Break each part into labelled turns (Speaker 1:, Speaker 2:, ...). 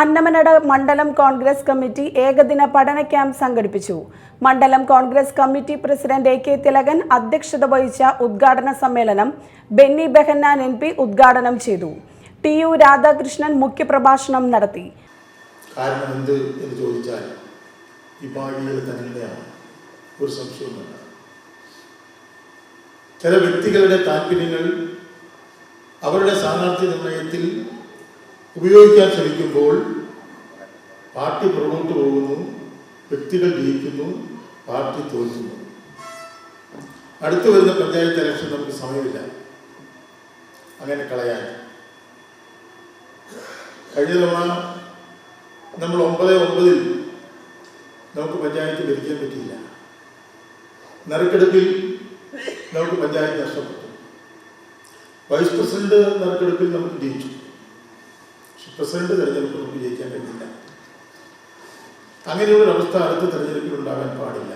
Speaker 1: അന്നമനട മണ്ഡലം കോൺഗ്രസ് കമ്മിറ്റി ഏകദിന പഠന ക്യാമ്പ് സംഘടിപ്പിച്ചു. മണ്ഡലം Congress committee president A K Thilakan അധ്യക്ഷത വഹിച്ച ഉദ്ഘാടന സമ്മേളനം ബെന്നി ബെഹന്നാൻ എം പി ഉദ്ഘാടനം ചെയ്തു. ടി യു രാധാകൃഷ്ണൻ മുഖ്യപ്രഭാഷണം നടത്തി.
Speaker 2: ഒരു ചില വ്യക്തികളുടെ താല്പര്യങ്ങൾ അവരുടെ സ്ഥാനാർത്ഥി നിർണയത്തിൽ ഉപയോഗിക്കാൻ ശ്രമിക്കുമ്പോൾ പാർട്ടി പുറകോട്ട് പോകുന്നു വ്യക്തികൾ ജയിക്കുന്നു പാർട്ടി തോൽക്കുന്നു. അടുത്തു വരുന്ന പഞ്ചായത്ത് ഇലക്ഷൻ നമുക്ക് സമയമില്ല. അങ്ങനെ കളയാൻ. കഴിഞ്ഞ തവണ നമ്മൾ ഒമ്പത് ഒമ്പതിൽ നമുക്ക് പഞ്ചായത്ത് ഭരിക്കാൻ പറ്റിയില്ല. നറുക്കെടുപ്പിൽ നമുക്ക് പഞ്ചായത്ത് നഷ്ടപ്പെട്ടു. വൈസ് പ്രസിഡന്റ് നറുക്കെടുപ്പിൽ നമുക്ക് ജയിച്ചു. പ്രസിഡന്റ് തെരഞ്ഞെടുപ്പ് നമുക്ക് ജയിക്കാൻ കഴിഞ്ഞില്ല അങ്ങനെയുള്ള അവസ്ഥ അടുത്ത തെരഞ്ഞെടുപ്പിൽ ഉണ്ടാകാൻ പാടില്ല.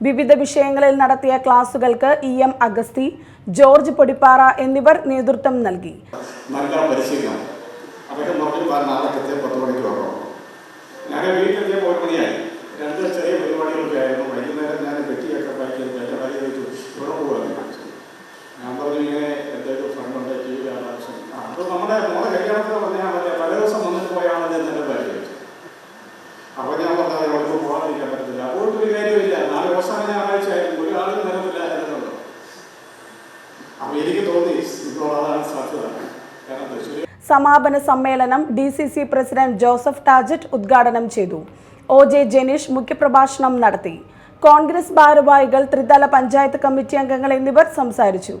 Speaker 1: വിവിധ വിഷയങ്ങളിൽ നടത്തിയ ക്ലാസുകൾക്ക് E M Agasthi George Podippara എന്നിവർ നേതൃത്വം നൽകി.
Speaker 3: നല്ല പരിശീലനം. അദ്ദേഹം പറഞ്ഞു "വാ, നാളെ കൃത്യം പത്ത് മണിക്ക് വരണം ഞാൻ വീട്ടിലെത്തിയപ്പോൾ ഒരു മണിയായി രണ്ട് ചെറിയ പരിപാടികളൊക്കെ ആയിരുന്നു. വൈകുന്നേരം ഞാൻ പെട്ടിയൊക്കെ പാക്ക് എന്റെ ഭാര്യ ഇവിടെ ഞാൻ പറഞ്ഞു ഇങ്ങനെ ഫ്രണ്ട് ഉണ്ട് ടി വി രാധാകൃഷ്ണൻ ആ അത് നമ്മുടെ കല്യാണത്തിന്
Speaker 1: സമാപന സമ്മേളനം D C C president Joseph Tajet ഉദ്ഘാടനം ചെയ്തു. ഒ ജെ ജനീഷ് മുഖ്യപ്രഭാഷണം നടത്തി. കോൺഗ്രസ് ഭാരവാഹികൾ ത്രിതല പഞ്ചായത്ത് കമ്മിറ്റി അംഗങ്ങൾ എന്നിവർ സംസാരിച്ചു.